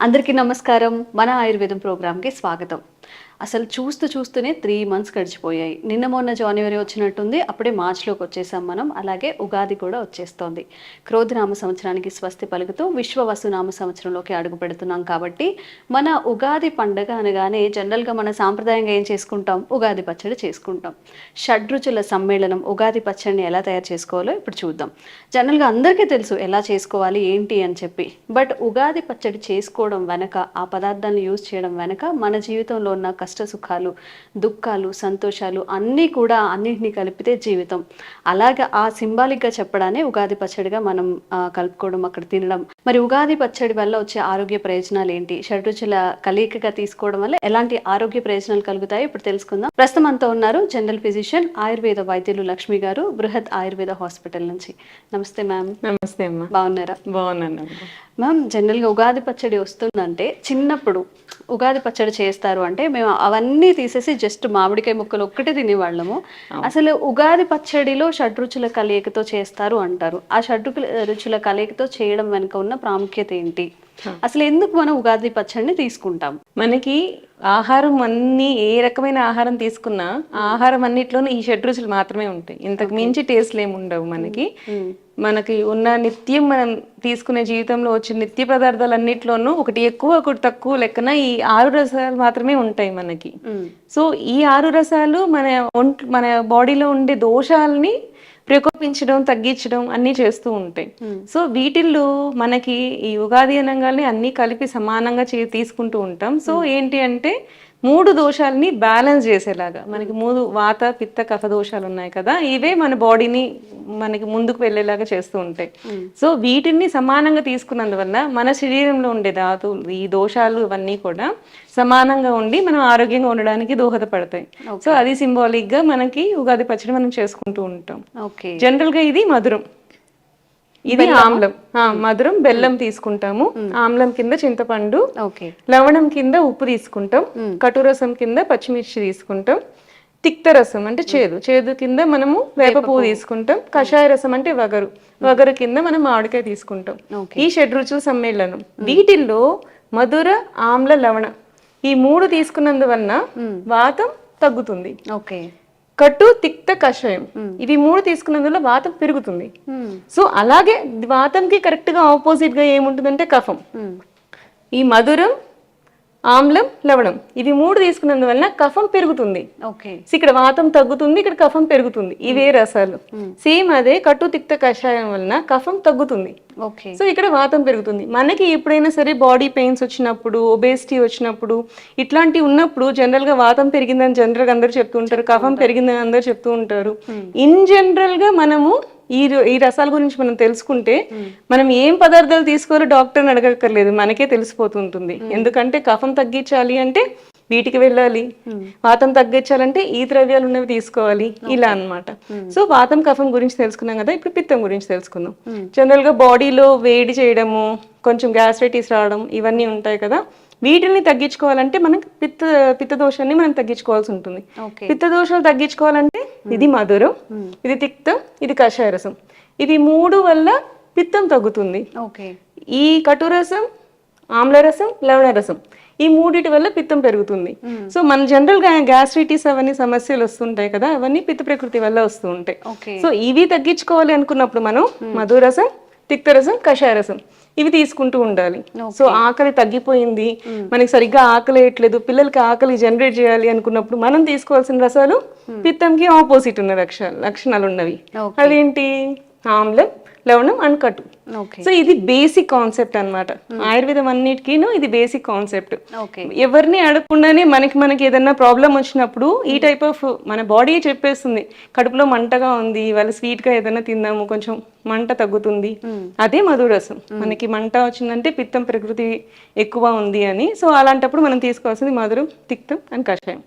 అందరికీ నమస్కారం. మన ఆయుర్వేదం ప్రోగ్రామ్కి స్వాగతం. అసలు చూస్తూ చూస్తూనే త్రీ మంత్స్ గడిచిపోయాయి. నిన్న మొన్న జనవరి వచ్చినట్టుంది అప్పుడే మార్చ్లోకి వచ్చేసాం మనం అలాగే ఉగాది కూడా వచ్చేస్తోంది. క్రోధనామ సంవత్సరానికి స్వస్తి పలుకుతూ విశ్వ వసునామ సంవత్సరంలోకి అడుగు పెడుతున్నాం కాబట్టి మన ఉగాది పండగ అనగానే జనరల్గా మన సాంప్రదాయంగా ఏం చేసుకుంటాం? ఉగాది పచ్చడి చేసుకుంటాం. షడ్రుచుల సమ్మేళనం ఉగాది పచ్చడిని ఎలా తయారు చేసుకోవాలో ఇప్పుడు చూద్దాం. జనరల్గా అందరికీ తెలుసు ఎలా చేసుకోవాలి ఏంటి అని చెప్పి. బట్ ఉగాది పచ్చడి చేసుకోవడం వెనక ఆ పదార్థాలను యూజ్ చేయడం వెనక మన జీవితంలో ఉన్న కష్ట సుఖాలు దుఃఖాలు సంతోషాలు అన్నీ కూడా అన్నింటినీ కలిపితే జీవితం. అలాగే ఆ సింబాలిక్గా చెప్పడానే ఉగాది పచ్చడిగా మనం కలుపుకోవడం అక్కడ తినడం. మరి ఉగాది పచ్చడి వల్ల వచ్చే ఆరోగ్య ప్రయోజనాలు ఏంటి? షడ్రుచుల కలయికగా తీసుకోవడం వల్ల ఎలాంటి ఆరోగ్య ప్రయోజనాలు కలుగుతాయో ఇప్పుడు తెలుసుకుందాం. ప్రస్తుతం అంతా ఉన్నారు జనరల్ ఫిజిషియన్ ఆయుర్వేద వైద్యులు లక్ష్మి గారు బృహత్ ఆయుర్వేద హాస్పిటల్ నుంచి. నమస్తే మ్యామ్. నమస్తే అమ్మా. బాగున్నారా? బాగున్నాను. మ్యామ్ జనరల్గా ఉగాది పచ్చడి వస్తుందంటే చిన్నప్పుడు ఉగాది పచ్చడి చేస్తారు అంటే మేము అవన్నీ తీసేసి జస్ట్ మామిడికాయ ముక్కలు ఒక్కటే తినేవాళ్ళము. అసలు ఉగాది పచ్చడిలో షడ్రుచుల కలయికతో చేస్తారు అంటారు. ఆ షడ్రుకుల రుచుల కలయికతో చేయడం వెనుక ఉన్న ప్రాముఖ్యత ఏంటి? అసలు ఎందుకు మనం ఉగాది పచ్చడిని తీసుకుంటాం? మనకి ఆహారం అన్ని ఏ రకమైన ఆహారం తీసుకున్నా ఆహారం అన్నిట్లోనూ ఈ షడ్ రుచులు మాత్రమే ఉంటాయి. ఇంతకు మించి టేస్ట్లు ఏమి ఉండవు మనకి మనకి ఉన్న నిత్యం మనం తీసుకునే జీవితంలో వచ్చే నిత్య పదార్థాలు అన్నిట్లోనూ ఒకటి ఎక్కువ ఒకటి తక్కువ లెక్కన ఈ ఆరు రసాలు మాత్రమే ఉంటాయి మనకి. సో ఈ ఆరు రసాలు మన ఒంట్ మన బాడీలో ఉండే దోషాలని ప్రకోపించడం తగ్గించడం అన్నీ చేస్తూ ఉంటాయి. సో వీటిల్లో మనకి ఈ ఉగాది అనగానే అన్నీ కలిపి సమానంగా చే తీసుకుంటూ ఉంటాం. సో ఏంటి అంటే మూడు దోషాలని బ్యాలెన్స్ చేసేలాగా. మనకి మూడు వాత పిత్త కఫ దోషాలు ఉన్నాయి కదా ఇవే మన బాడీని మనకి ముందుకు వెళ్ళేలాగా చేస్తూ ఉంటాయి. సో వీటిని సమానంగా తీసుకున్నందువల్ల మన శరీరంలో ఉండే ధాతువులు ఈ దోషాలు ఇవన్నీ కూడా సమానంగా ఉండి మనం ఆరోగ్యంగా ఉండడానికి దోహదపడతాయి. సో అది సింబాలిక్గా మనకి ఉగాది పచ్చడి మనం చేసుకుంటూ ఉంటాం. ఓకే. జనరల్గా ఇది మధురం. ఇది ఆమ్లం. మధురం బెల్లం తీసుకుంటాము. ఆమ్లం కింద చింతపండు లవణం కింద ఉప్పు తీసుకుంటాం. కటురసం కింద పచ్చిమిర్చి తీసుకుంటాం. తిక్త రసం అంటే చేదు. చేదు కింద మనము వేప పువ్వు తీసుకుంటాం. కషాయ రసం అంటే వగరు. వగరు కింద మనం మామిడికాయ తీసుకుంటాం. ఈ షడ్రుచుల సమ్మేళనం. వీటిల్లో మధుర ఆమ్ల లవణ ఈ మూడు తీసుకున్నందువలన వాతం తగ్గుతుంది. ఓకే. కట్టు తిక్త కషాయం. ఇవి మూడు తీసుకున్నందువల్ల వాతం పెరుగుతుంది. సో అలాగే వాతంకి కరెక్ట్గా ఆపోజిట్గా ఏముంటుందంటే కఫం. ఈ మధురం ఆమ్లం లవణం. ఇవి మూడు తీసుకున్నందువలన కఫం పెరుగుతుంది. ఓకే. ఇక్కడ వాతం తగ్గుతుంది ఇక్కడ కఫం పెరుగుతుంది. ఇవే రసాలు. సేమ్ అదే కట్టు తిక్త కషాయం వలన కఫం తగ్గుతుంది. ఓకే. సో ఇక్కడ వాతం పెరుగుతుంది. మనకి ఎప్పుడైనా సరే బాడీ పెయిన్స్ వచ్చినప్పుడు ఒబేసిటీ వచ్చినప్పుడు ఇట్లాంటివి ఉన్నప్పుడు జనరల్గా వాతం పెరిగిందని జనరల్గా అందరూ చెప్తూ ఉంటారు కఫం పెరిగిందని అందరూ చెప్తూ ఉంటారు. ఇన్ జనరల్గా మనము ఈ ఈ రసాల గురించి మనం తెలుసుకుంటే మనం ఏం పదార్థాలు తీసుకోవాలో డాక్టర్ని అడగక్కర్లేదు. మనకే తెలిసిపోతుంటుంది. ఎందుకంటే కఫం తగ్గించాలి అంటే వీటికి వెళ్ళాలి. వాతం తగ్గించాలంటే ఈ ద్రవ్యాలు ఉన్నవి తీసుకోవాలి. ఇలా అన్నమాట. సో వాతం కఫం గురించి తెలుసుకున్నాం కదా. ఇప్పుడు పిత్తం గురించి తెలుసుకుందాం. జనరల్గా బాడీలో వేడి చేయడము కొంచెం గ్యాస్ట్రైటిస్ రావడం ఇవన్నీ ఉంటాయి కదా. వీటిని తగ్గించుకోవాలంటే మనం పిత్త పిత్త దోషాన్ని మనం తగ్గించుకోవాల్సి ఉంటుంది. ఓకే. పిత్త దోషాలు తగ్గించుకోవాలంటే ఇది మధురం ఇది తిక్తం ఇది కషాయ రసం ఇవి మూడు వల్ల పిత్తం తగ్గుతుంది. ఈ కటురసం ఆమ్లరసం లవణరసం ఈ మూడిటి వల్ల పిత్తం పెరుగుతుంది. సో మన జనరల్గా గ్యాస్ట్రైటిస్ అవన్నీ సమస్యలు వస్తుంటాయి కదా అవన్నీ పిత్త ప్రకృతి వల్ల వస్తూ ఉంటాయి. సో ఇవి తగ్గించుకోవాలి అనుకున్నప్పుడు మనం మధురసం తిక్తరసం కషాయ రసం ఇవి తీసుకుంటూ ఉండాలి. సో ఆకలి తగ్గిపోయింది. మనకి సరిగ్గా ఆకలి వేయట్లేదు. పిల్లలకి ఆకలి జనరేట్ చేయాలి అనుకున్నప్పుడు మనం తీసుకోవాల్సిన రసాలు పిత్తంకి ఆపోజిట్ ఉన్న లక్ష లక్షణాలు ఉన్నవి. అదేంటి ఆమ్లం లవణం అండ్ కట్టు ఓకే. సో ఇది బేసిక్ కాన్సెప్ట్ అన్నమాట. ఆయుర్వేదం అన్నిటికీను ఇది బేసిక్ కాన్సెప్ట్ ఎవరిని అడగకుండానే మనకి మనకి ఏదైనా ప్రాబ్లం వచ్చినప్పుడు ఈ టైప్ ఆఫ్ మన బాడీ చెప్పేస్తుంది. కడుపులో మంటగా ఉంది వాళ్ళు స్వీట్గా ఏదైనా తిందాము కొంచెం మంట తగ్గుతుంది. అదే మధురసం. మనకి మంట వచ్చిందంటే పిత్తం ప్రకృతి ఎక్కువ ఉంది అని. సో అలాంటప్పుడు మనం తీసుకోవాల్సింది మధురం తిక్తం అండ్ కషాయం.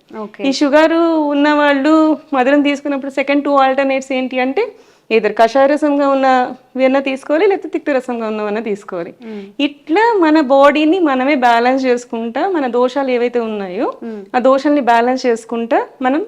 ఈ షుగర్ ఉన్న వాళ్ళు మధురం తీసుకున్నప్పుడు సెకండ్ టూ ఆల్టర్నేట్స్ ఏంటి అంటే ఇద్దరు కషాయ రసంగా ఉన్న వెన్న తీసుకోవాలి లేకపోతే తిక్త రసంగా ఉన్నవన్న తీసుకోవాలి. ఇట్లా మన బాడీని మనమే బ్యాలెన్స్ చేసుకుంటా మన దోషాలు ఏవైతే ఉన్నాయో ఆ దోషాలని బ్యాలెన్స్ చేసుకుంటా మనం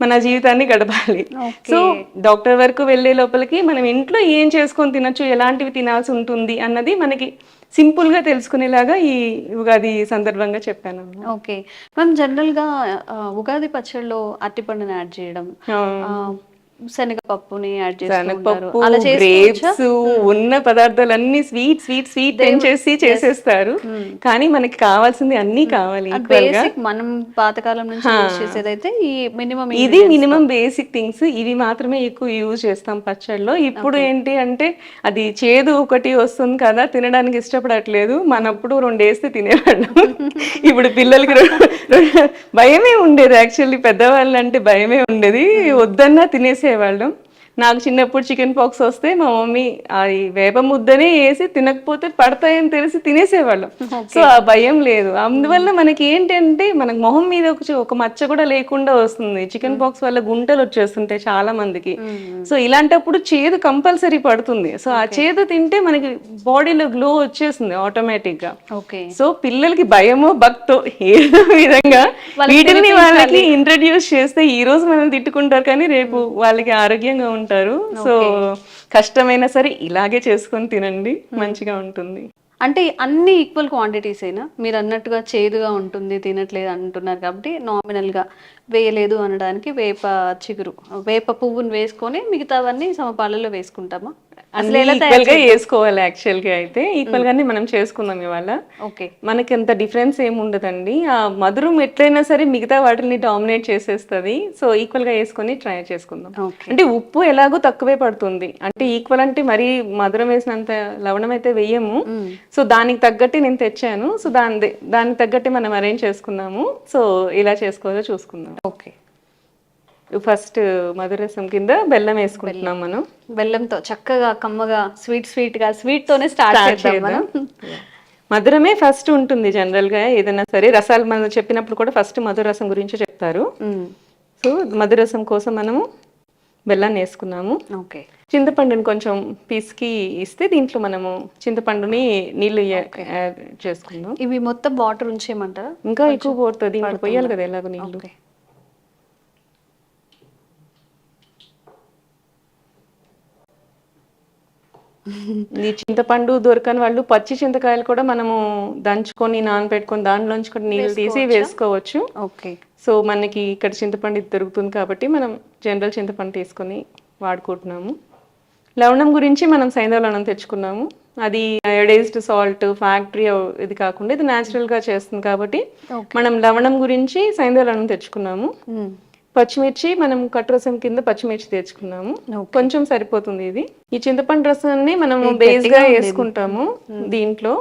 మన జీవితాన్ని గడపాలి. సో డాక్టర్ వరకు వెళ్ళే లోపలికి మనం ఇంట్లో ఏం చేసుకొని తినొచ్చు ఎలాంటివి తినాల్సి ఉంటుంది అన్నది మనకి సింపుల్గా తెలుసుకునేలాగా ఈ ఉగాది సందర్భంగా చెప్పాను. ఓకే. మ్యామ్ జనరల్గా ఆ, ఉగాది పచ్చడిలో అరటిపండుని యాడ్ చేయడం శనగపప్పుని యాడ్ శనగపప్పు? గ్రేప్స్ ఉన్న పదార్థాలన్నీ స్వీట్ స్వీట్ స్వీట్ పెంచేసి చేసేస్తారు. కానీ మనకి కావాల్సింది అన్నీ కావాలి బేసిక్ మనం పాతకాలం నుంచి చేసేదైతే ఈ మినిమం ఇది మినిమం బేసిక్ థింగ్స్ ఇవి మాత్రమే ఎక్కువ యూజ్ చేస్తాం పచ్చళ్ళలో. ఇప్పుడు ఏంటి అంటే అది చేదు ఒకటి వస్తుంది కదా తినడానికి ఇష్టపడట్లేదు. మనప్పుడు రెండు వేస్తే తినేవాళ్ళం. ఇప్పుడు పిల్లలకి భయమే ఉండేది యాక్చువల్లీ పెద్దవాళ్ళు అంటే భయమే ఉండేది. వద్దన్నా చేసేవాళ్ళం. నాకు చిన్నప్పుడు చికెన్ పాక్స్ వస్తే మా మమ్మీ అది వేప ముద్దనే వేసి తినకపోతే పడతాయని తెలిసి తినేసేవాళ్ళం. సో ఆ భయం లేదు. అందువల్ల మనకి ఏంటంటే మనకు మొహం మీద ఒక మచ్చ కూడా లేకుండా వస్తుంది. చికెన్ పాక్స్ వల్ల గుంటలు వచ్చేస్తుంటాయి చాలా మందికి. సో ఇలాంటప్పుడు చేదు కంపల్సరీ పడుతుంది. సో ఆ చేదు తింటే మనకి బాడీలో గ్లో వచ్చేస్తుంది ఆటోమేటిక్గా ఓకే. సో పిల్లలకి భయమో భక్తో ఏదో విధంగా వీటిని వాళ్ళకి ఇంట్రడ్యూస్ చేస్తే ఈ రోజు మనం తిట్టుకుంటారు కానీ రేపు వాళ్ళకి ఆరోగ్యంగా ఉంటారు. సో కష్టమైనా సరే ఇలాగే చేసుకొని తినండి. మంచిగా ఉంటుంది. అంటే అన్ని ఈక్వల్ క్వాంటిటీస్ అయినా మీరు అన్నట్టుగా చేదుగా ఉంటుంది తినట్లేదు అంటున్నారు కాబట్టి నామినల్గా వేయలేదు అనడానికి వేప చిగురు వేప పువ్వును వేసుకొని మిగతావన్నీ సమపాలలో వేసుకుంటామా? ఈక్వల్గా వేసుకోవాలి యాక్చువల్గా అయితే ఈక్వల్ గానే మనం చేసుకుందాం ఇవాళ. ఓకే. మనకి అంత డిఫరెన్స్ ఏమి ఉండదండి. ఆ మధురం ఎట్లయినా సరే మిగతా వాటిని డామినేట్ చేసేస్తుంది. సో ఈక్వల్గా వేసుకొని ట్రై చేసుకుందాం. అంటే ఉప్పు ఎలాగో తక్కువే పడుతుంది. అంటే ఈక్వల్ అంటే మరీ మధురం వేసినంత లవణం అయితే వేయము. సో దానికి తగ్గట్టు నేను తెచ్చాను. సో దాని దానికి తగ్గట్టు మనం అరేంజ్ చేసుకుందాము సో ఇలా చేసుకోవాలో చూసుకుందాం. ఓకే. ఫస్ట్ మధురసం కింద బెల్లం వేసుకుంటున్నాం మనం. బెల్లంతో చక్కగా కమ్మగా స్వీట్ స్వీట్గా స్వీట్ తోనే స్టార్ట్ చేద్దాం. మనం. మధురమే ఫస్ట్ ఉంటుంది జనరల్గా ఏదైనా సరే. రసాలు మనం చెప్పినప్పుడు కూడా ఫస్ట్ మధురసం గురించి చెప్తారు. సో మధురసం కోసం మనము బెల్లాన్ని వేసుకున్నాము. ఓకే. చింతపండుని కొంచెం పిసికి ఇస్తే దీంట్లో మనము చింతపండుని నీళ్ళు యాడ్ చేసుకుందాం. ఇవి మొత్తం వాటర్ ఉంచేయమంటారా? ఇంకా ఎక్కువ పోతుంది దీంట్లో పోయాలి కదా ఎలాగో నీళ్ళు ఈ చింతపండు దొరకని వాళ్ళు పచ్చి చింతకాయలు కూడా మనము దంచుకొని నానబెట్టుకొని దానిలోంచి కూడా నీళ్ళు తీసి వేసుకోవచ్చు? ఓకే. సో మనకి ఇక్కడ చింతపండు ఇది దొరుకుతుంది కాబట్టి మనం జనరల్ చింతపండు తీసుకొని వాడుకుంటున్నాము. లవణం గురించి మనం సైంధవ లవణం తెచ్చుకున్నాము. అది అయోడైజ్డ్ సాల్ట్ ఫ్యాక్టరీ ఇది కాకుండా ఇది natural గా చేస్తుంది కాబట్టి. మనం లవణం గురించి సైంధవ లవణం తెచ్చుకున్నాము. పచ్చిమిర్చి మనం కట్టు రసం కింద పచ్చిమిర్చి తెచ్చుకున్నాము. కొంచెం సరిపోతుంది ఇది. ఈ చింతపండు రసాన్ని మనం బేస్గా వేసుకుంటాము దీంట్లో.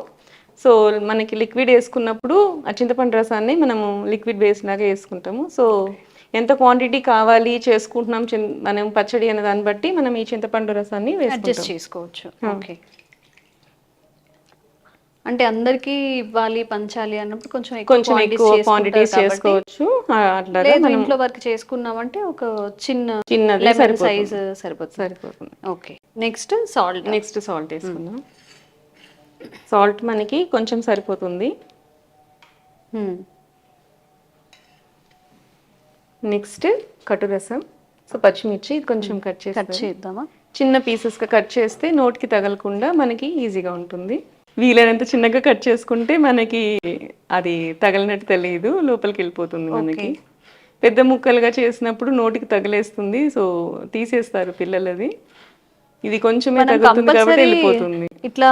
సో మనకి లిక్విడ్ వేసుకున్నప్పుడు ఆ చింతపండు రసాన్ని మనము లిక్విడ్ బేస్ లాగా వేసుకుంటాము. సో ఎంత క్వాంటిటీ కావాలి చేసుకుంటున్నాం మనం పచ్చడి అనే దాన్ని బట్టి మనం ఈ చింతపండు రసాన్ని అడ్జస్ట్ చేసుకోవచ్చు. ఓకే. అంటే అందరికీ ఇవ్వాలి పంచాలి అన్నప్పుడు కొంచెం ఎక్కువ కొంచెం ఎక్కువ క్వాంటిటీస్. చేసుకోవచ్చు. అట్లా లేదు ఇంట్లో వరకు చేసుకున్నామంటే ఒక చిన్న చిన్నది లెమన్. సైజ్ సరిపోతుంది. సరిపోతుంది. Okay. Next salt next salt వేసుకుందాం. సాల్ట్ మనకి కొంచెం సరిపోతుంది. నెక్స్ట్ కటు రసం సో పచ్చిమిర్చి ఇది కొంచెం కట్ చేసి కట్ చేద్దామా? చిన్న పీసెస్గా కట్ చేస్తే నోటికి తగలకుండా మనకి ఈజీగా ఉంటుంది. వీలైనంత చిన్నగా కట్ చేసుకుంటే మనకి అది తగలినట్టు తెలియదు లోపలికి వెళ్ళిపోతుంది మనకి. పెద్ద ముక్కలుగా చేసినప్పుడు నోటికి తగిలేస్తుంది సో తీసేస్తారు పిల్లలది. ఇది కొంచెమే మనం తగులుతుంది కాబట్టి వెళ్ళిపోతుంది. ఇట్లా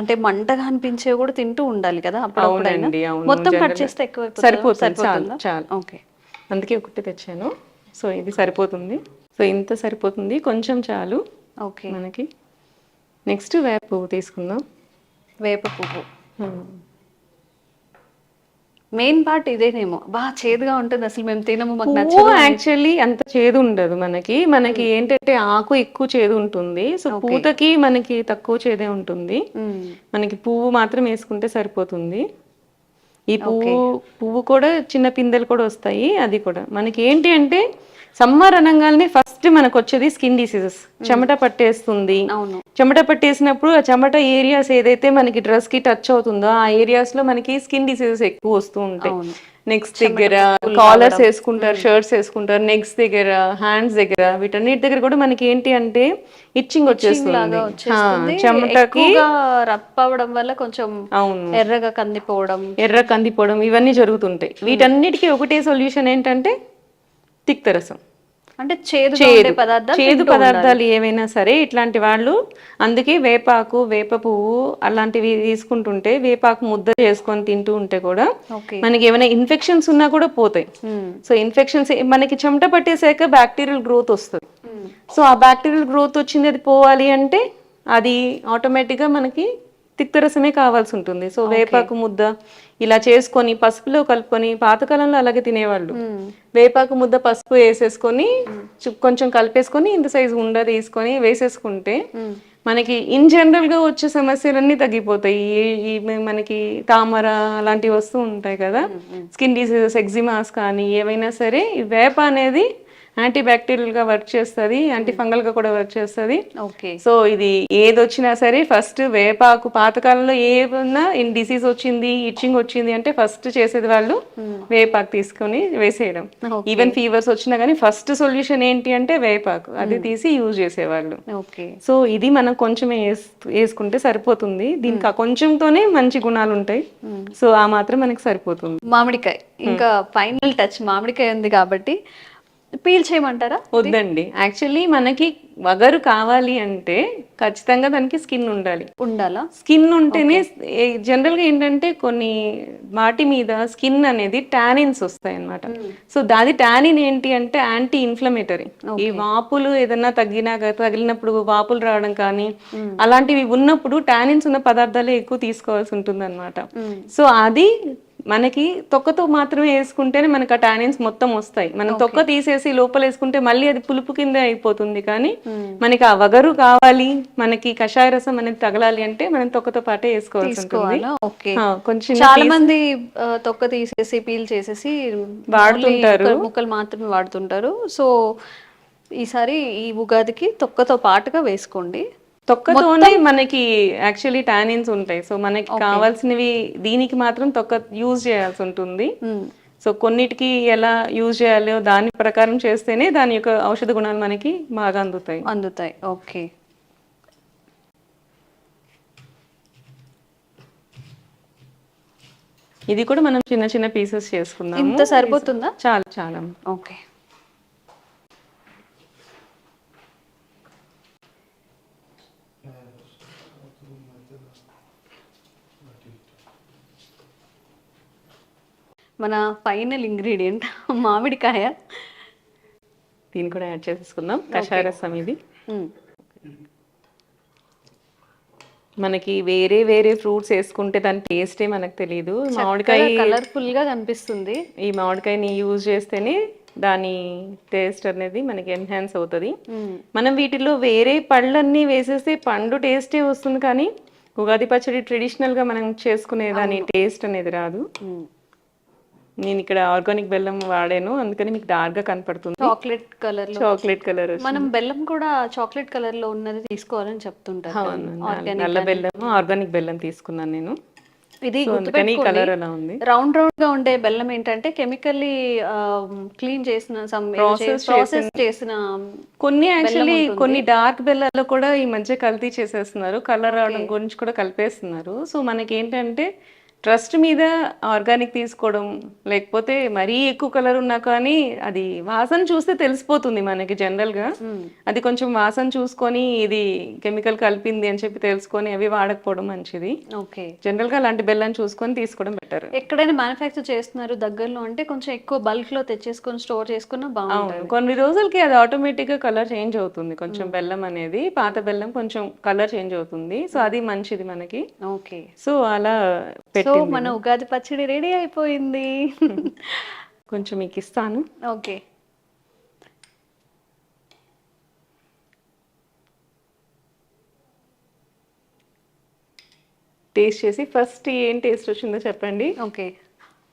అంటే మంటగా అనిపించే కూడా తింటూ ఉండాలి కదా అవునండి, అవును. మొత్తం కట్ చేస్తే ఎక్కువ సరిపోతుంది చాలు చాలు. ఓకే. అందుకే ఒకటి తెచ్చాను. సో ఇది సరిపోతుంది. సో ఇంత సరిపోతుంది కొంచెం చాలు ఓకే. మనకి. నెక్స్ట్ వేప తీసుకుందాం. వేప పువ్వు. మెయిన్ పార్ట్ ఇదేనేమో. బాగా చేదుగా ఉంటుంది అసలు మేము తినము మాకు నచ్చదు యాక్చువల్లీ అంత చేదు ఉండదు మనకి. మనకి ఏంటంటే ఆకు ఎక్కువ చేదు ఉంటుంది. సో పూతకి మనకి తక్కువ చేదే ఉంటుంది. మనకి పువ్వు మాత్రం వేసుకుంటే సరిపోతుంది. ఈ పువ్వు పువ్వు కూడా చిన్న పిందెలు కూడా వస్తాయి. అది కూడా. మనకి ఏంటి అంటే సమ్మర్ అనగానే ఫస్ట్ మనకు వచ్చేది స్కిన్ డిసీజెస్. చెమట పట్టేస్తుంది. చెమట పట్టేసినప్పుడు ఆ చెమట ఏరియాస్ ఏదైతే మనకి డ్రెస్కి టచ్ అవుతుందో ఆ ఏరియాస్లో మనకి స్కిన్ డిసీజెస్ ఎక్కువ వస్తూ ఉంటాయి. నెక్స్ దగ్గర కాలర్స్ వేసుకుంటారు షర్ట్స్ వేసుకుంటారు నెక్స్ దగ్గర హ్యాండ్స్ దగ్గర వీటన్నిటి దగ్గర కూడా మనకి ఏంటి అంటే ఇచ్చింగ్ వచ్చేస్తుంది. చెమటకి రప్ అవ్వడం వల్ల కొంచెం ఎర్రగా కందిపోవడం. ఎర్ర కందిపోవడం ఇవన్నీ జరుగుతుంటాయి. వీటన్నిటికీ ఒకటే సొల్యూషన్ ఏంటంటే తిక్తరసం అంటే చేదు పదార్థాలు చేదు పదార్థాలు ఏవైనా సరే ఇట్లాంటి వాళ్ళు అందుకే వేపాకు వేప పువ్వు అలాంటివి తీసుకుంటుంటే వేపాకు ముద్ద చేసుకొని తింటూ ఉంటే కూడా మనకి ఏమైనా ఇన్ఫెక్షన్స్ ఉన్నా కూడా పోతాయి. సో ఇన్ఫెక్షన్స్ మనకి చెమట పట్టేసాక బ్యాక్టీరియల్ గ్రోత్ వస్తుంది. సో ఆ బ్యాక్టీరియల్ గ్రోత్ వచ్చింది అది పోవాలి అంటే అది ఆటోమేటిక్గా మనకి తిక్తరసమే కావాల్సి ఉంటుంది సో వేపాకు ముద్ద ఇలా చేసుకొని పసుపులో కలుపుకొని పాతకాలంలో అలాగే తినేవాళ్ళు. వేపాకు ముద్ద పసుపు వేసేసుకొని కొంచెం కలిపేసుకొని ఇంత సైజు ఉండ తీసుకొని వేసేసుకుంటే మనకి ఇన్ జనరల్గా వచ్చే సమస్యలన్నీ తగ్గిపోతాయి. ఈ మనకి తామర అలాంటివి వస్తూ ఉంటాయి కదా. స్కిన్ డిసీజెస్ ఎగ్జిమాస్ కానీ ఏవైనా సరే ఈ వేప అనేది యాంటీ బ్యాక్టీరియల్గా వర్క్ చేస్తుంది యాంటీ ఫంగల్గా కూడా వర్క్ చేస్తుంది. ఓకే సో ఇది ఏది వచ్చినా సరే ఫస్ట్ వేపాకు పాతకాలంలో ఏమన్నా డిసీజ్ వచ్చింది ఇచ్చింగ్ వచ్చింది అంటే ఫస్ట్ చేసేది వాళ్ళు వేపాకు తీసుకొని వేసేయడం. ఈవెన్ ఫీవర్స్ వచ్చినా కానీ ఫస్ట్ సొల్యూషన్ ఏంటి అంటే వేపాకు అది తీసి యూజ్ చేసేవాళ్ళు. ఓకే సో ఇది మనం కొంచెం వేస్- వేసుకుంటే సరిపోతుంది. దీనికి ఆ కొంచెంతోనే మంచి గుణాలు ఉంటాయి. సో ఆ మాత్రం మనకి సరిపోతుంది. మామిడికాయ. ఇంకా ఫైనల్ టచ్ మామిడికాయ ఉంది కాబట్టి పీల్ చేయమంటారా వద్దండి. యాక్చువల్లీ మనకి వగరు కావాలి అంటే ఖచ్చితంగా దానికి స్కిన్ ఉండాలి. ఉండాలా? స్కిన్ ఉంటేనే జనరల్గా ఏంటంటే కొన్ని వాటి మీద స్కిన్ అనేది టానిన్స్ వస్తాయి అన్నమాట సో దాది టానిన్ ఏంటి అంటే యాంటీ ఇన్ఫ్లమేటరీ ఈ వాపులు ఏదన్నా తగ్గినా తగిలినప్పుడు వాపులు రావడం కానీ అలాంటివి ఉన్నప్పుడు టానిన్స్ ఉన్న పదార్థాలే ఎక్కువ తీసుకోవాల్సి ఉంటుంది అనమాట సో అది మనకి తొక్కతో మాత్రమే వేసుకుంటేనే మనకి ఆ టానిన్స్ మొత్తం వస్తాయి. మనం తొక్క తీసేసి లోపల వేసుకుంటే మళ్ళీ అది పులుపు కింద అయిపోతుంది కానీ మనకి ఆ వగరు కావాలి మనకి కషాయ రసం అనేది తగలాలి అంటే మనం తొక్కతో పాటే వేసుకోవాల్సి ఉంటుంది. ఆ, కొంచెం చాలా మంది తొక్క తీసేసి పీల్ చేసేసి వాడుతుంటారు. ముక్కలు మాత్రమే వాడుతుంటారు. సో ఈసారి ఈ ఉగాదికి తొక్కతో పాటుగా వేసుకోండి. తొక్కతోనే మనకి యాక్చువల్లీ టానిన్స్ ఉంటాయి. సో మనకి కావాల్సినవి దీనికి మాత్రం తొక్క యూజ్ చేయాల్సి ఉంటుంది. సో కొన్నిటికి ఎలా యూజ్ చేయాలో దాని ప్రకారం చేస్తేనే దాని యొక్క ఔషధ గుణాలు మనకి బాగా అందుతాయి. అందుతాయి. ఓకే ఇది కూడా మనం చిన్న చిన్న పీసెస్ చేసుకుందాము. ఇంత సరిపోతుందా? చాలా చాలా. ఓకే మన ఫైనల్ ఇంగ్రీడియంట్ మామిడికాయ. దీన్ని కూడా యాడ్ చేసేసుకుందాం. కషాయ రసం ఇది. మనకి వేరే వేరే ఫ్రూట్స్ వేసుకుంటే దాని టేస్టే మనకు తెలియదు మామిడికాయ కలర్ఫుల్గా కనిపిస్తుంది. ఈ మామిడికాయని యూజ్ చేస్తేనే దాని టేస్ట్ అనేది మనకి ఎన్హాన్స్ అవుతుంది. మనం వీటిలో వేరే పళ్ళన్నీ వేసేస్తే పండు టేస్టే వస్తుంది కానీ ఉగాది పచ్చడి ట్రెడిషనల్గా మనం చేసుకునే దాని టేస్ట్ అనేది రాదు. నేను ఇక్కడ ఆర్గానిక్ బెల్లం వాడాను అందుకని మీకు డార్క్గా కనపడుతుంది. చాక్లెట్ కలర్ చాక్లెట్ కలర్ మనం బెల్లం కూడా చాక్లెట్ కలర్లో ఉన్నది తీసుకోవాలని చెప్తుంటారు నల్ల బెల్లం ఆర్గానిక్ బెల్లం తీసుకున్నాను నేను. ఇది కలర్ అలా ఉంది? రౌండ్ రౌండ్గా ఉండే బెల్లం ఏంటంటే కెమికల్లీ క్లీన్ చేసిన సమ్ ప్రాసెస్ చేసిన కొన్ని యాక్చువల్లీ కొన్ని డార్క్ బెల్లాల్లో కూడా ఈ మధ్య కల్తీ చేసేస్తున్నారు. కలర్ రావడం గురించి కూడా కలిపేస్తున్నారు. సో మనకి ఏంటంటే ట్రస్ట్ మీద ఆర్గానిక్ తీసుకోవడం లేకపోతే మరీ ఎక్కువ కలర్ ఉన్నా కానీ అది వాసన చూస్తే తెలిసిపోతుంది మనకి జనరల్గా అది కొంచెం వాసన చూసుకొని ఇది కెమికల్ కలిపింది అని చెప్పి తెలుసుకొని అవి వాడకపోవడం మంచిది. ఓకే. జనరల్గా అలాంటి బెల్లం చూసుకొని తీసుకోవడం బెటర్. ఎక్కడైనా మ్యానుఫ్యాక్చర్ చేస్తున్నారు దగ్గరలో అంటే కొంచెం ఎక్కువ బల్క్లో తెచ్చేసుకొని స్టోర్ చేసుకున్నా బాగుంటుంది. కొన్ని రోజులకి అది ఆటోమేటిక్గా కలర్ చేంజ్ అవుతుంది కొంచెం బెల్లం అనేది. పాత బెల్లం కొంచెం కలర్ చేంజ్ అవుతుంది. సో అది మంచిది మనకి. ఓకే. సో అలా సో మన ఉగాది పచ్చడి రెడీ అయిపోయింది. కొంచెం మీకు ఇస్తాను ఓకే. టేస్ట్ చేసి ఫస్ట్ ఏం టేస్ట్ వచ్చిందో చెప్పండి. ఓకే.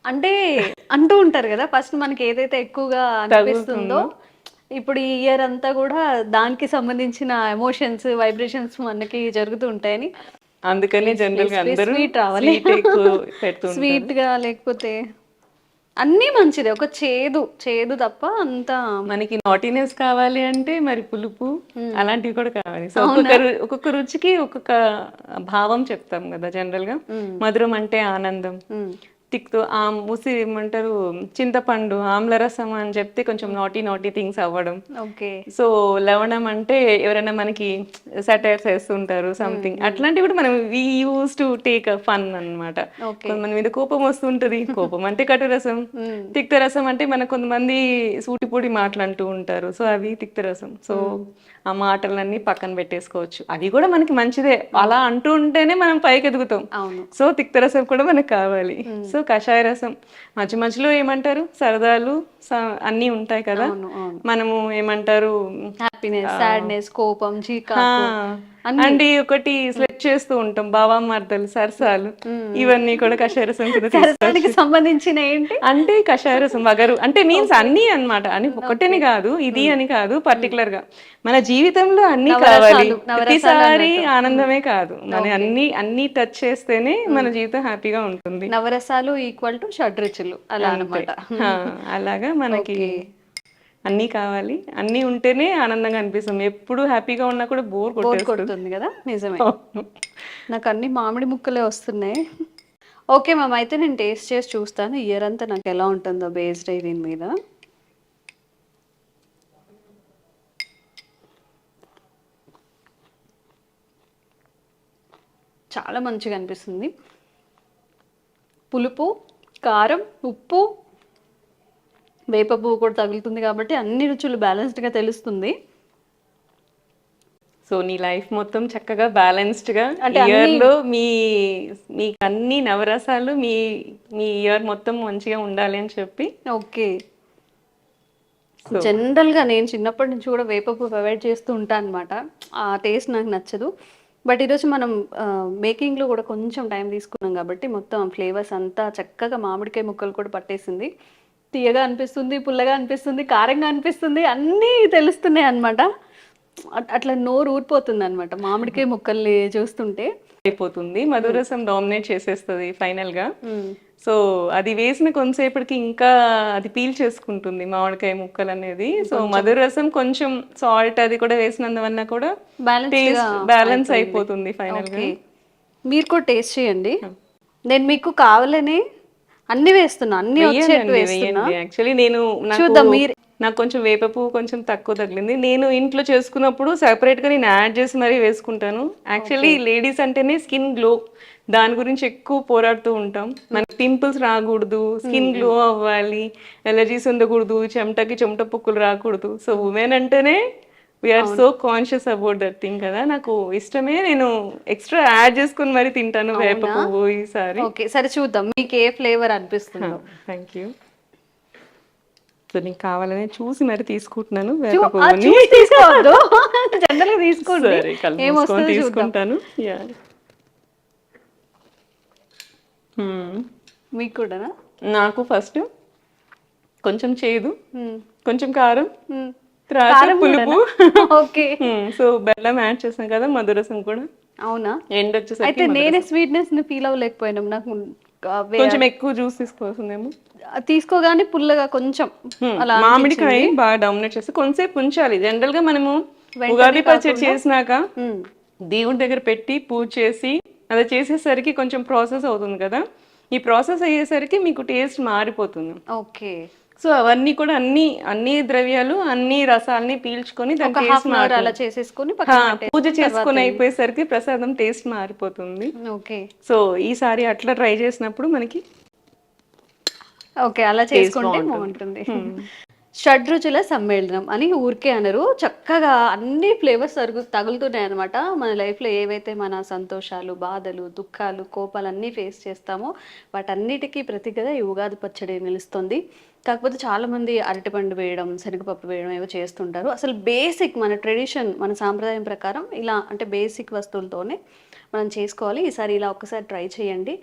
అంటే అంటూ ఉంటారు కదా ఫస్ట్ మనకి ఏదైతే ఎక్కువగా అనిపిస్తుందో ఇప్పుడు ఈ ఇయర్ అంతా కూడా దానికి సంబంధించిన ఎమోషన్స్ వైబ్రేషన్స్ మనకి జరుగుతూ ఉంటాయని అందుకని జనరల్గా అందరూ sweet రావాలి. స్వీట్ గా లేకపోతే అన్నీ మంచిదే. ఒక చేదు చేదు తప్ప అంత మనకి నాటినెస్ కావాలి అంటే మరి పులుపు అలాంటివి కూడా కావాలి. సో ఒక్కొక్క ఒక్కొక్క రుచికి ఒక్కొక్క భావం చెప్తాం కదా జనరల్గా. మధురం అంటే ఆనందం. తిక్తో ఆ ముసి ఏమంటారు చింతపండు ఆమ్లరసం అని చెప్తే కొంచెం నాటీ నాటీ థింగ్స్ అవ్వడం. ఓకే. సో లవణం అంటే ఎవరైనా మనకి సటైర్స్ వేస్తుంటారు సంథింగ్ అట్లాంటివి కూడా మనం we use to take fun అన్నమాట. Okay. కొంతమంది మీద కోపం వస్తుంటది కోపం అంటే కటురసం. తిక్త రసం అంటే మన కొంతమంది సూటిపూడి మాటలు అంటూ ఉంటారు సో అవి తిక్త రసం సో ఆ మాటలన్నీ పక్కన పెట్టేసుకోవచ్చు. అది కూడా మనకి మంచిదే. అలా అంటూ ఉంటేనే మనం పైకి ఎదుగుతాం అవును. సో తిక్త రసం కూడా మనకు కావాలి. సో కషాయ రసం. మధ్య మధ్యలో ఏమంటారు? సరదాలు అన్నీ ఉంటాయి కదా? మనము ఏమంటారు? హ్యాపీనెస్ సాడ్నెస్ కోపం ఆ, చీకాకు అండ్ ఈ ఒకటి స్లెట్ చేస్తూ ఉంటాం. బావా మర్దలు సరసాలు ఇవన్నీ కూడా కషాయ రసం కింద సంబంధించిన ఏంటి? అంటే కషాయ రసం వగరు. అంటే మీన్స్ అన్ని అన్నమాట. అని ఒకటని కాదు ఇది అని కాదు పర్టికులర్గా. మన జీవితంలో అన్ని కావాలి. ప్రతిసారి ఆనందమే కాదు. మన అన్ని అన్ని టచ్ చేస్తేనే మన జీవితం హ్యాపీగా ఉంటుంది. నవరసాలు ఈక్వల్ టు షడ్రుచులు. అలా అన్నమాట. ఆ, అలాగా మనకి అన్నీ కావాలి. అన్నీ ఉంటేనే ఆనందంగా అనిపిస్తుంది. ఎప్పుడు హ్యాపీగా ఉన్నా కూడా బోర్ కొడుతుంది కదా? నిజమే. నాకు అన్ని మామిడి ముక్కలే వస్తున్నాయి. ఓకే మ్యామ్ అయితే నేను టేస్ట్ చేసి చూస్తాను. ఇయర్ అంతా నాకు ఎలా ఉంటుందో బేస్డ్ అయ్యి దీని మీద. చాలా మంచిగా అనిపిస్తుంది. పులుపు కారం ఉప్పు వేప పువ్వు కూడా తగులుతుంది కాబట్టి అన్ని రుచులు బ్యాలెన్స్డ్గా తెలుస్తుంది. సో నీ లైఫ్ మొత్తం చక్కగా బ్యాలెన్స్డ్గా అంటే ఇయర్లో మీ మీకు అన్ని నవరసాలు మీ మీ ఇయర్ మొత్తం మంచిగా ఉండాలి అని చెప్పి. ఓకే జనరల్గా నేను చిన్నప్పటి నుంచి కూడా వేప పువ్వు అవాయిడ్ చేస్తూ ఉంటాను అనమాట ఆ టేస్ట్ నాకు నచ్చదు. బట్ ఈరోజు మనం మేకింగ్లో కూడా కొంచెం టైం తీసుకున్నాం కాబట్టి మొత్తం ఫ్లేవర్స్ అంతా చక్కగా మామిడికాయ ముక్కలు కూడా పట్టేసింది. తీయగా అనిపిస్తుంది పుల్లగా అనిపిస్తుంది కారంగా అనిపిస్తుంది అన్నీ తెలుస్తున్నాయి అనమాట అట్లా నోరు ఊరిపోతుంది అనమాట మామిడికాయ ముక్కల్ని చూస్తుంటే. అయిపోతుంది. మధురసం డామినేట్ చేసేస్తుంది ఫైనల్గా సో అది వేసిన కొంతసేపటికి ఇంకా అది పీల్ చేసుకుంటుంది మామిడికాయ ముక్కలు అనేది. సో మధురసం కొంచెం సాల్ట్ అది కూడా వేసినందువల్ల కూడా బ్యాలెన్స్ అయిపోతుంది ఫైనల్గా మీరు కూడా టేస్ట్ చేయండి. నేను మీకు కావాలని అన్ని వేస్తున్నా అన్ని యాక్చువల్లీ నేను నాకు చూద్దాం మీరు నాకు కొంచెం వేప పువ్వు కొంచెం తక్కువ తగిలింది. నేను ఇంట్లో చేసుకున్నప్పుడు సెపరేట్గా నేను యాడ్ చేసి మరీ వేసుకుంటాను. యాక్చువల్లీ లేడీస్ అంటేనే స్కిన్ గ్లో దాని గురించి ఎక్కువ పోరాడుతూ ఉంటాం. మనకి పింపుల్స్ రాకూడదు స్కిన్ గ్లో అవ్వాలి ఎలర్జీస్ ఉండకూడదు చెమటకి చెమట పొక్కులు రాకూడదు. సో ఉమెన్ అంటేనే we are so conscious about that thing కదా. నాకు ఇష్టమే. నేను ఎక్స్ట్రా యాడ్ చేసుకుని మరీ తింటాను వేప పువ్వు ఈసారి. ఓకే సరే చూద్దాం. మీకు ఏ ఫ్లేవర్ అనిపిస్తుందో థ్యాంక్ యూ సో నీకు కావాలని చూసి మరి తీసుకుంటున్నాను వేప పువ్వుని. తీసుకోండి. చూద్దాం. తీసుకుంటాను. యా మీకు కూడానా? నాకు ఫస్ట్ కొంచెం చేదు మ్మ్. కొంచెం కారం పులుపు. ఓకే. సో బెల్లం యాడ్ చేసాం కదా మధురసం కూడా. అవునా? ఎండ్ వచ్చేసరికి అయితే నేనే స్వీట్నెస్ని ఫీల్ అవ్వలేకపోయినాం. నాకు కొంచెం ఎక్కువ జ్యూస్ తీసుకోవాల్సిందేమో. తీసుకోగానే పుల్లగా కొంచెం అలా మామిడికాయ బాగా డామినేట్ చేసి కొంతసేపు ఉంచాలి. జనరల్గా మనము ఉగాది పచ్చడి చేసినాక. దేవుడి దగ్గర పెట్టి పూజ చేసి అది చేసేసరికి కొంచెం ప్రాసెస్ అవుతుంది కదా. ఈ ప్రాసెస్ అయ్యేసరికి మీకు టేస్ట్ మారిపోతుంది. ఓకే. సో అవన్నీ కూడా అన్ని అన్ని ద్రవ్యాలు అన్ని రసాలని పీల్చుకొని దాని అలా చేసేసుకొని పూజ చేసుకొని అయిపోయేసరికి ప్రసాదం టేస్ట్ మారిపోతుంది. ఓకే. సో ఈసారి అట్లా ట్రై చేసినప్పుడు మనకి ఓకే అలా చేసుకుంటే బాగుంటుంది. షడ్రుచుల సమ్మేళనం అని ఊరికే అనరు. చక్కగా అన్ని ఫ్లేవర్స్ తరుగు తగులుతున్నాయి అనమాట మన లైఫ్లో ఏవైతే మన సంతోషాలు బాధలు దుఃఖాలు కోపాలు అన్నీ ఫేస్ చేస్తామో వాటన్నిటికీ ప్రతిగా ఈ ఉగాది పచ్చడి నిలుస్తుంది. కాకపోతే చాలామంది అరటిపండు వేయడం శనగపప్పు వేయడం ఏవో చేస్తుంటారు. అసలు బేసిక్ మన ట్రెడిషన్ మన సాంప్రదాయం ప్రకారం ఇలా అంటే బేసిక్ వస్తువులతోనే మనం చేసుకోవాలి. ఈసారి ఇలా ఒక్కసారి ట్రై చేయండి.